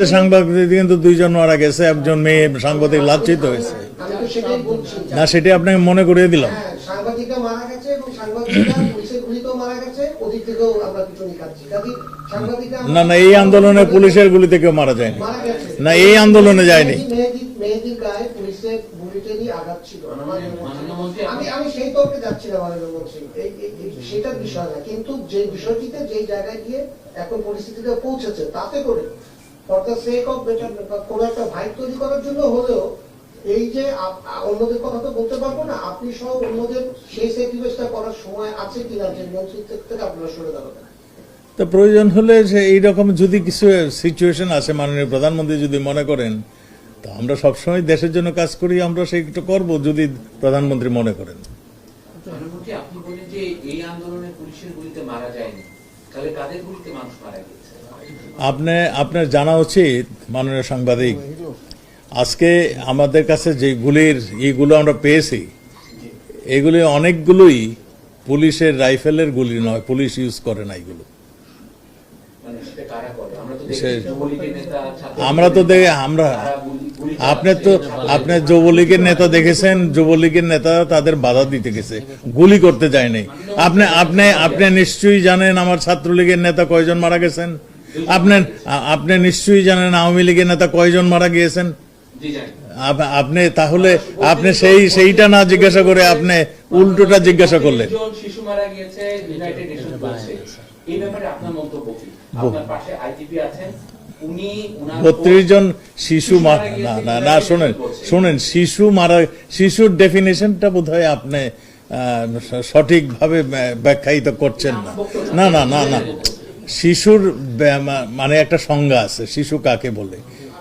সাংবাদিক কিন্তু দুইজন মারা গেছে একজন মেয়ে সাংবাদিক লাঞ্ছিত হয়েছে। না সেটা আপনাকে মনে করিয়ে দিলাম। না না এই আন্দোলনে পুলিশের গুলিতে কেউ মারা যায়নি। না এই আন্দোলনে যায়নি। সেটার বিষয় না কিন্তু যে বিষয়টিতে যে জায়গায় গিয়ে এখন পরিস্থিতিতে পৌঁছেছে তাতে করে for the sake of better কোন একটা ভাইব তৈরি করার জন্য হলেও এই যে অন্যদের কথা তো বলতে পারব না আপনি সহ অন্যদের সেই সেক্রিফাইসটা করার সময় আছে কিনা যে মন্ত্রিত্ব থেকে আপনারা সরে দাঁড়াবেন। তো প্রয়োজন হলে যে এইরকম যদি কিছু সিচুয়েশন আসে মাননীয় প্রধানমন্ত্রী যদি মনে করেন তো আমরা সবসময় দেশের জন্য কাজ করি আমরা সেইটা করব যদি প্রধানমন্ত্রী মনে করেন। প্রধানমন্ত্রী আপনি বলেন যে এই আন্দোলনে পুলিশের গুলিতে মারা যায়নি আপনি আপনার জানা উচিত মাননীয় সাংবাদিক। আজকে আমাদের কাছে যে গুলির ইগুলো আমরা পেয়েছি এগুলি অনেকগুলোই পুলিশের রাইফেলের গুলি নয় পুলিশ ইউজ করে না এগুলো। মানে আমরা তো দেখি আমরা তো দেখে আমরা তারা গুলি- গুলি আপনি তো চালাচ্ছে, আপনি যুবলীগের নেতা দেখেছেন যুবলীগের নেতা তাদের বাধা দিতে গেছে গুলি করতে যায়নি। আপনি আপনি আপনি নিশ্চয়ই জানেন আমার ছাত্রলীগের নেতা কয়জন মারা গেছেন? আপনি আপনি নিশ্চয়ই জানেন আওয়ামী লীগের নেতা কয়জন মারা গিয়েছেন? আপ- আপনি তাহলে আপনি সেই সেইটা না জিজ্ঞাসা করে আপনি উল্টোটা জিজ্ঞাসা করলেন। এই ব্যাপারে আপনার মন্তব্য কি? আপনার পাশে আছেন? বত্রিশ জন শিশু না না না শোনেন শোনেন শিশু মারা শিশুর ডেফিনেশনটা বোধ হয় আপনি সঠিকভাবে ব্যা- ব্যাখ্যায়িত করছেন না। না না না না। শিশুর মানে একটা সংজ্ঞা আছে শিশু কাকে বলে?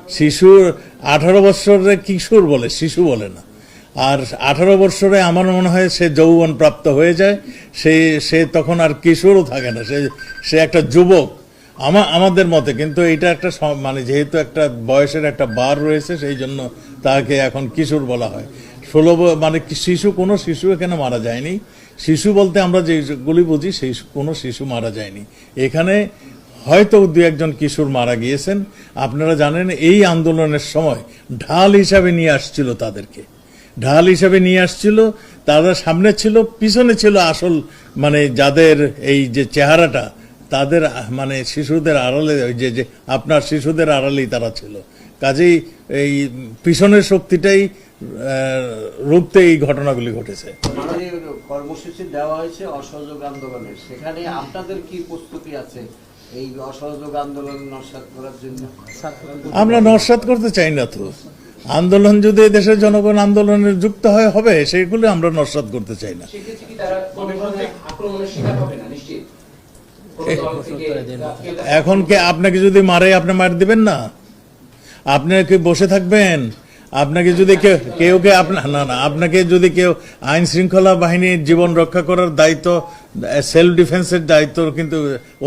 শিশুর আঠারো বছরে কিশোর বলে শিশু বলে না। আর আঠারো বছরে আমার মনে হয় সে যৌবন প্রাপ্ত হয়ে যায় সে সে তখন আর কিশোরও থাকে না সে সে একটা যুবক। আমা আমাদের মতে, কিন্তু এটা একটা মানে যেহেতু একটা বয়সের একটা বার রয়েছে, সেই জন্য তাকে এখন কিশোর বলা হয়। ষোলো মানে শিশু, কোনো শিশু এখানে মারা যায়নি? শিশু বলতে আমরা যেগুলি বুঝি, সেই কোনো শিশু মারা যায়নি। এখানে হয়তো দু একজন কিশোর মারা গিয়েছেন। আপনারা জানেন, এই আন্দোলনের সময় ঢাল হিসাবে নিয়ে আসছিল তাদেরকে। ঢাল হিসাবে নিয়ে আসছিল, তারা সামনে ছিল, পিছনে ছিল আসল মানে যাদের এই যে চেহারাটা তাদের মানে শিশুদের আড়ালে ওই যে যে আপনার শিশুদের আড়ালেই তারা ছিল। কাজেই এই পিছনের শক্তিটাই রুখতে এই ঘটনাগুলি ঘটেছে। কর্মসূচি দেওয়া হয়েছে অসহযোগ আন্দোলনের। সেখানে আপনাদের কি প্রস্তুতি আছে এই অসহযোগ আন্দোলন নস্বাত করার জন্য? আমরা নস্বাত করতে চাই না তো। আন্দোলন যদি দেশের জনগণ আন্দোলনে যুক্ত হয় হবে সেগুলো আমরা নস্বাত করতে চাই না? এখন কি আপনাকে যদি মারে, আপনি মার দিবেন না? আপনি কি বসে থাকবেন? আপনাকে যদি কেউ কেউ কে না না, আপনাকে যদি কেউ আইন শৃঙ্খলা বাহিনীর জীবন রক্ষা করার দায়িত্ব সেলফ ডিফেন্সের দায়িত্ব কিন্তু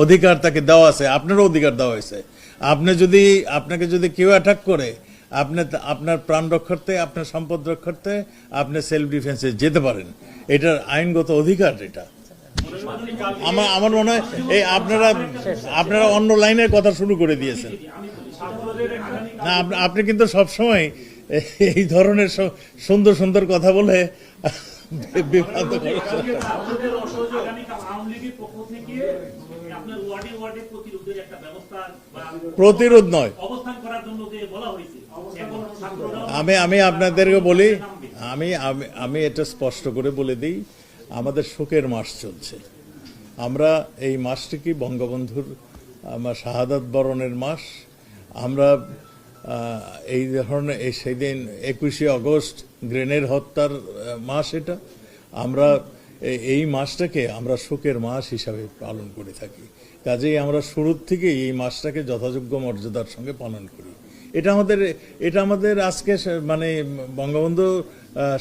অধিকার তাকে দেওয়া আছে, আপনারও অধিকার দেওয়া হয়েছে। আপনি যদি, আপনাকে যদি কেউ অ্যাটাক করে, আপনি আপনার প্রাণ রক্ষার্থে, আপনার সম্পদ রক্ষার্থে আপনি সেলফ ডিফেন্সে যেতে পারেন। এটার আইনগত অধিকার এটা। আমার আমার মনে হয় এই আপনারা আপনারা অন্য লাইনের কথা শুরু করে দিয়েছেন। না আপনি কিন্তু সবসময় এই ধরনের সুন্দর সুন্দর কথা বলে বিভ্রান্ত প্রতিরোধ নয়। আমি আমি আপনাদেরকে বলি আমি আমি এটা স্পষ্ট করে বলে দিই। আমাদের শোকের মাস চলছে। আমরা এই মাসটি কি বঙ্গবন্ধুর শাহাদাত বরণের মাস? আমরা এই ধরনের, এই সেদিন একুশে আগস্ট গ্রেনের হত্যার মাস এটা। আমরা এই মাসটাকে আমরা শোকের মাস হিসাবে পালন করে থাকি। কাজেই আমরা শুরুর থেকেই এই মাসটাকে যথাযোগ্য মর্যাদার সঙ্গে পালন করি। এটা আমাদের এটা আমাদের আজকে মানে বঙ্গবন্ধু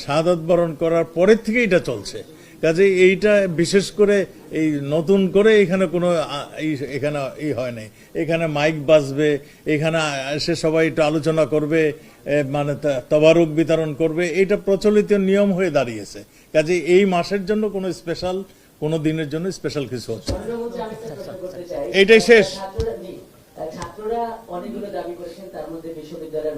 শাহাদাত বরণ করার পরের থেকে এটা চলছে। কাজে এইটা বিশেষ করে এই নতুন করে এখানে কোনো এখানে ই হয় নাই এখানে মাইক বাজবে, এখানে এসে সবাই একটু আলোচনা করবে মানে তবারুক বিতরণ করবে এটা প্রচলিত নিয়ম হয়ে দাঁড়িয়েছে কাজে এই মাসের জন্য কোনো স্পেশাল, কোনো দিনের জন্য স্পেশাল কিছু হচ্ছে। এইটাই শেষ। ছাত্ররা অনেকগুলো দাবি করেছেন, তার মধ্যে বিশ্ববিদ্যালয়ের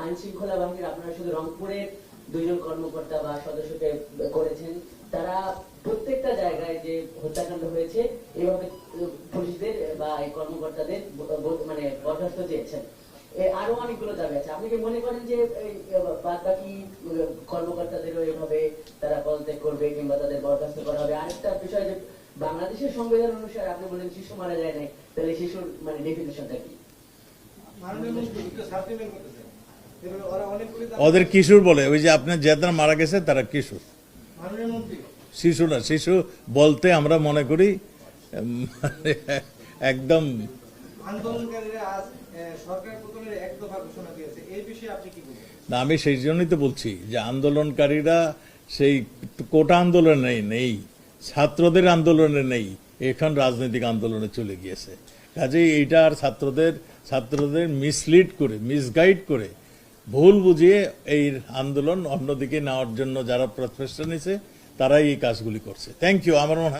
আইন শৃঙ্খলা বাহিনীর আপনারা শুধু রংপুরের দুইজন কর্মকর্তা বা সদস্যকে করেছেন, তারা প্রত্যেকটা জায়গায় যে হত্যাকাণ্ড হয়েছে, এভাবে পুলিশদের বা এই কর্মকর্তাদের মানে বরখাস্ত চেয়েছেন। আরও অনেকগুলো দাবি আছে। আপনি কি মনে করেন যে বাদ বাকি কর্মকর্তাদেরও এভাবে তারা পদত্যাগ করবে কিংবা তাদের বরখাস্ত করা হবে? আরেকটা বিষয় যে, বাংলাদেশের সংবিধান অনুসারে আপনি বলেন শিশু মারা যায় নাই, তাহলে শিশুর মানে ডেফিনেশনটা কি? ওদের কিশোর বলে ওই যে আপনার যারা মারা গেছে তারা কিশোর। শিশু না শিশু বলতে আমরা মনে করি একদম না আমি সেই জন্যই তো বলছি যে আন্দোলনকারীরা সেই কোটা আন্দোলনে নেই ছাত্রদের আন্দোলনে নেই এখন রাজনৈতিক আন্দোলনে চলে গিয়েছে। কাজেই এইটা আর ছাত্রদের ছাত্রদের মিসলিড করে মিসগাইড করে ভুল বুঝিয়ে এই আন্দোলন অন্যদিকে নেওয়ার জন্য যারা প্রচেষ্টা নিছে তারাই এই কাজগুলি করছে। থ্যাংক ইউ আমার মনে